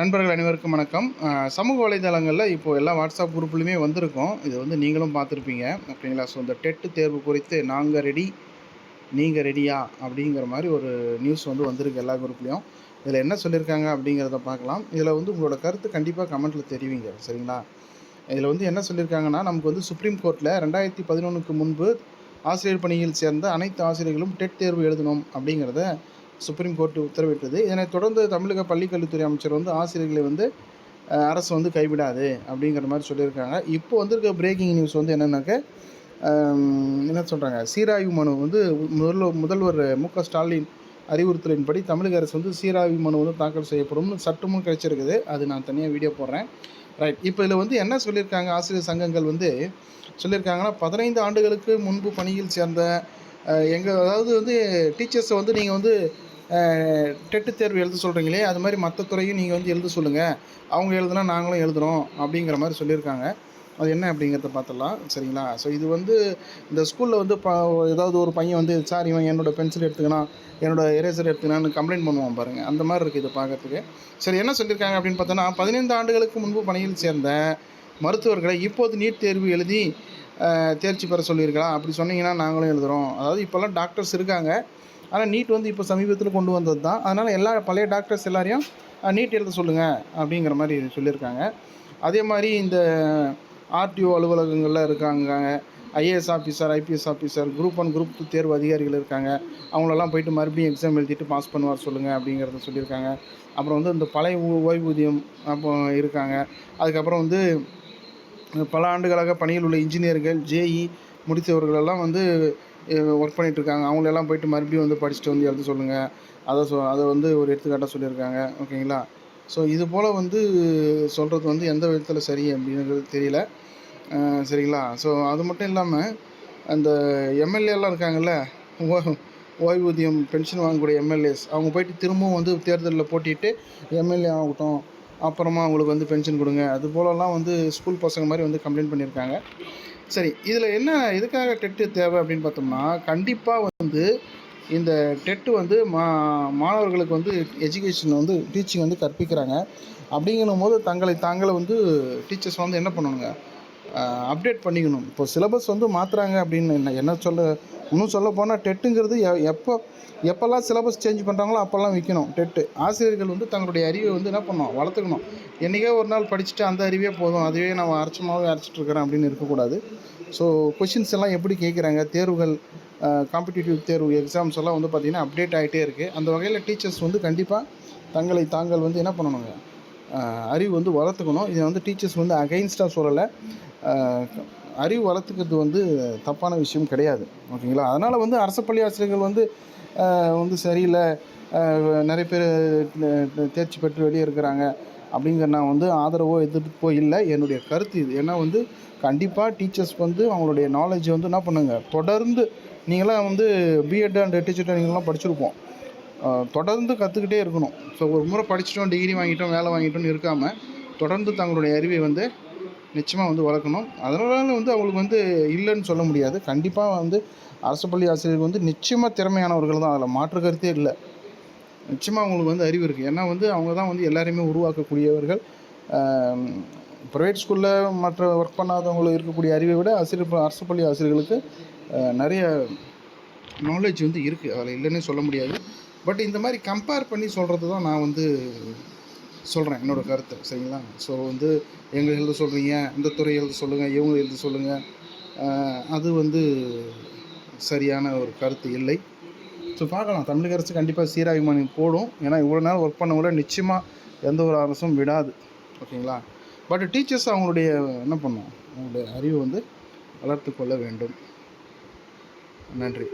நண்பர்கள் அனைவருக்கும் வணக்கம். சமூக வலைதளங்களில் இப்போது எல்லா வாட்ஸ்அப் குரூப்லையுமே வந்திருக்கோம். இது வந்து நீங்களும் பார்த்துருப்பீங்க. அப்படிங்களா? ஸோ இந்த டெட்டு தேர்வு குறித்து நாங்கள் ரெடி நீங்கள் ரெடியா அப்படிங்கிற மாதிரி ஒரு நியூஸ் வந்து வந்திருக்கு எல்லா குரூப்லேயும் இதில் என்ன சொல்லியிருக்காங்க அப்படிங்கிறத பார்க்கலாம். இதில் வந்து உங்களோட கருத்து கண்டிப்பாக கமெண்ட்டில் தெரிவிங்க. சரிங்களா? இதில் வந்து என்ன சொல்லியிருக்காங்கன்னா நமக்கு வந்து சுப்ரீம் கோர்ட்டில் ரெண்டாயிரத்தி பதினொன்றுக்கு முன்பு ஆசிரியர் பணியில் சேர்ந்த அனைத்து ஆசிரியர்களும் டெட் தேர்வு எழுதணும் அப்படிங்கிறத சுப்ரீம் கோர்ட் உத்தரவிட்டது. இதனைத் தொடர்ந்து தமிழக பள்ளிக்கல்வித்துறை அமைச்சர் வந்து ஆசிரியர்களை வந்து அரசு வந்து கைவிடாது அப்படிங்கிற மாதிரி சொல்லியிருக்காங்க. இப்போ வந்திருக்க பிரேக்கிங் நியூஸ் வந்து என்னென்னாக்க என்ன சொல்கிறாங்க சீராய்வு மனு வந்து முதல்வர் முதல்வர் மு க ஸ்டாலின் அறிவுறுத்தலின்படி தமிழக அரசு வந்து சீராய்வு மனு வந்து தாக்கல் செய்யப்படும்னு சட்டமும் கிடைச்சிருக்குது. அது நான் தனியாக வீடியோ போடுறேன். ரைட் இப்போ இதில் வந்து என்ன சொல்லியிருக்காங்க? ஆசிரியர் சங்கங்கள் வந்து சொல்லியிருக்காங்கன்னா பதினைந்து ஆண்டுகளுக்கு முன்பு பணியில் சேர்ந்த எங்கள் அதாவது வந்து டீச்சர்ஸை வந்து நீங்கள் வந்து டெட்டு தேர்வு எழுத சொல்கிறீங்களே அது மாதிரி மற்ற துறையும் நீங்கள் வந்து எழுத சொல்லுங்கள் அவங்க எழுதுனா நாங்களும் எழுதுகிறோம் அப்படிங்கிற மாதிரி சொல்லியிருக்காங்க. அது என்ன அப்படிங்கிறத பார்த்துடலாம் சரிங்களா? ஸோ இது வந்து இந்த ஸ்கூலில் வந்து ப ஏதாவது ஒரு பையன் வந்து சார் இவன் என்னோட பென்சில் எடுத்துக்கணும் என்னோட எரேசர் எடுத்துக்கணும்னு கம்ப்ளைண்ட் பண்ணுவான் பாருங்கள் அந்த மாதிரி இருக்குது இதை பார்க்கறதுக்கு சரி என்ன சொல்லியிருக்காங்க அப்படின்னு பார்த்தோன்னா பதினைந்து ஆண்டுகளுக்கு முன்பு பணியில் சேர்ந்த மருத்துவர்களை இப்போது நீட் தேர்வு எழுதி தேர்ச்சி பெற சொல்லியிருக்கலாம். அப்படி சொன்னீங்கன்னா நாங்களும் எழுதுகிறோம் அதாவது இப்போல்லாம் டாக்டர்ஸ் இருக்காங்க. ஆனால் நீட் வந்து இப்போ சமீபத்தில் கொண்டு வந்தது தான் அதனால் எல்லா பழைய டாக்டர்ஸ் எல்லாரையும் நீட் எழுத சொல்லுங்கள் அப்படிங்கிற மாதிரி சொல்லியிருக்காங்க. அதே மாதிரி இந்த ஆர்டிஓ அலுவலகங்களில் இருக்காங்க. IAS officer IPS officer group one group two தேர்வு அதிகாரிகள் இருக்காங்க. அவங்களெல்லாம் போயிட்டு மறுபடியும் எக்ஸாம் எழுதிட்டு பாஸ் பண்ணுவார் சொல்லுங்கள் அப்படிங்கிறத சொல்லியிருக்காங்க. அப்புறம் வந்து இந்த பழைய ஓய்வூதியம் அப்போ இருக்காங்க. அதுக்கப்புறம் வந்து பல ஆண்டுகளாக பணியில் உள்ள இன்ஜினியர்கள் ஜேஇ முடித்தவர்களெல்லாம் வந்து ஒர்க் பண்ணிட்டு இருக்காங்க அவங்களெல்லாம் போயிட்டு மறுபடியும் வந்து படிச்சுட்டு வந்து எழுத சொல்லுங்கள் அதை சொ அதை வந்து ஒரு எடுத்துக்காட்டாக சொல்லியிருக்காங்க. ஓகேங்களா ஸோ இது போல் வந்து சொல்கிறது வந்து எந்த விதத்தில் சரி அப்படிங்கிறது தெரியல. சரிங்களா? ஸோ அது மட்டும் இல்லாமல் அந்த எம்எல்ஏலாம் இருக்காங்கல்ல ஓ ஓய்வூதியம் பென்ஷன் வாங்கக்கூடிய எம்எல்ஏஸ் அவங்க போயிட்டு திரும்பவும் வந்து தேர்தலில் போட்டிட்டு எம்எல்ஏ ஆகட்டும் அப்புறமா அவங்களுக்கு வந்து பென்ஷன் கொடுங்க. அது போலலாம் வந்து ஸ்கூல் பசங்க மாதிரி வந்து கம்ப்ளைண்ட் பண்ணியிருக்காங்க. சரி இதில் என்ன எதுக்காக டெட்டு தேவை அப்படின்னு பார்த்தோம்னா கண்டிப்பாக வந்து இந்த டெட்டு வந்து மா மாணவர்களுக்கு வந்து எஜுகேஷன் வந்து டீச்சிங் வந்து கற்பிக்கிறாங்க. அப்படிங்கும் போது தங்களை தாங்களை வந்து டீச்சர்ஸ் வந்து என்ன பண்ணணுங்க? அப்டேட் பண்ணிக்கணும். இப்போ சிலபஸ் வந்து மாற்றுறாங்க அப்படின்னு என்ன என்ன சொல்ல இன்னும் சொல்ல போனால் டெட்டுங்கிறது எ- எப்போ எப்போல்லாம் சிலபஸ் சேஞ்ச் பண்ணுறாங்களோ அப்போல்லாம் விற்கணும் டெட்டு. ஆசிரியர்கள் வந்து தங்களுடைய அறிவை வந்து என்ன பண்ணணும் வளர்த்துக்கணும். என்றைக்கே ஒரு நாள் படிச்சுட்டு அந்த அறிவே போதும். அதுவே நான் அரைச்சமாகவே அரைச்சிட்டு இருக்கிறேன் அப்படின்னு இருக்கக்கூடாது. ஸோ கொஷின்ஸ் எல்லாம் எப்படி கேட்குறாங்க தேர்வுகள் காம்படிட்டிவ் தேர்வு எக்ஸாம்ஸ் எல்லாம் வந்து பார்த்திங்கன்னா அப்டேட் ஆகிட்டே இருக்குது அந்த வகையில் டீச்சர்ஸ் வந்து கண்டிப்பாக தங்களை தாங்கள் வந்து என்ன பண்ணணுங்க? அறிவு வந்து வளர்த்துக்கணும். இதை வந்து டீச்சர்ஸ் வந்து அகைன்ஸ்டாக சொல்லலை. அறிவு வளர்த்துக்கிறது வந்து தப்பான விஷயம் கிடையாது ஓகேங்களா? அதனால் வந்து அரசு பள்ளி ஆசிரியர்கள் வந்து வந்து சரியில்லை நிறைய பேர் தேர்ச்சி பெற்று வெளியே இருக்கிறாங்க அப்படிங்கிற நான் வந்து ஆதரவோ எதிர்ப்போ இல்லை. என்னுடைய கருத்து இது. ஏன்னா வந்து கண்டிப்பாக டீச்சர்ஸ் வந்து அவங்களுடைய நாலேஜ் வந்து என்ன பண்ணுங்க? தொடர்ந்து நீங்களாம் வந்து பிஎட் அண்ட் டீச்சர் ட்ரைனிங்லாம் படிச்சிருப்போம். தொடர்ந்து கற்றுக்கிட்டே இருக்கணும். ஸோ ஒரு முறை படிச்சிட்டோம் டிகிரி வாங்கிட்டோம் வேலை வாங்கிட்டோம்னு இருக்காமல் தொடர்ந்து தங்களுடைய அறிவை வந்து நிச்சயமாக வந்து வளர்க்கணும். அதனால வந்து அவங்களுக்கு வந்து இல்லைன்னு சொல்ல முடியாது. கண்டிப்பாக வந்து அரசு பள்ளி ஆசிரியர்கள் வந்து நிச்சயமாக திறமையானவர்கள் தான். அதில் மாற்று கருத்தே இல்லை. நிச்சயமாக அவங்களுக்கு வந்து அறிவு இருக்குது ஏன்னா வந்து அவங்க தான் வந்து எல்லாரையுமே உருவாக்கக்கூடியவர்கள். ப்ரைவேட் ஸ்கூலில் மற்ற ஒர்க் பண்ணாதவங்களுக்கு இருக்கக்கூடிய அறிவை விட ஆசிரியர் அரசு பள்ளி ஆசிரியர்களுக்கு நிறைய நாலேஜ் வந்து இருக்குது அதில் இல்லைன்னே சொல்ல முடியாது. பட் இந்த மாதிரி கம்பேர் பண்ணி சொல்கிறது தான் நான் வந்து சொல்கிறேன் என்னோட கருத்தை சரிங்களா? ஸோ வந்து எங்களை எழுத சொல்கிறீங்க இந்த துறை எழுத சொல்லுங்கள் இவங்க எழுத சொல்லுங்கள் அது வந்து சரியான ஒரு கருத்து இல்லை. ஸோ பார்க்கலாம். தமிழக அரசு கண்டிப்பாக சீராய்வு மணி போடும். ஏன்னா இவ்வளோ நேரம் ஒர்க் பண்ணவங்கள நிச்சயமாக எந்த ஒரு அரசும் விடாது. ஓகேங்களா? பட் டீச்சர்ஸ் அவங்களுடைய என்ன பண்ணும்? அவங்களுடைய அறிவை வந்து வளர்த்து கொள்ள வேண்டும். நன்றி.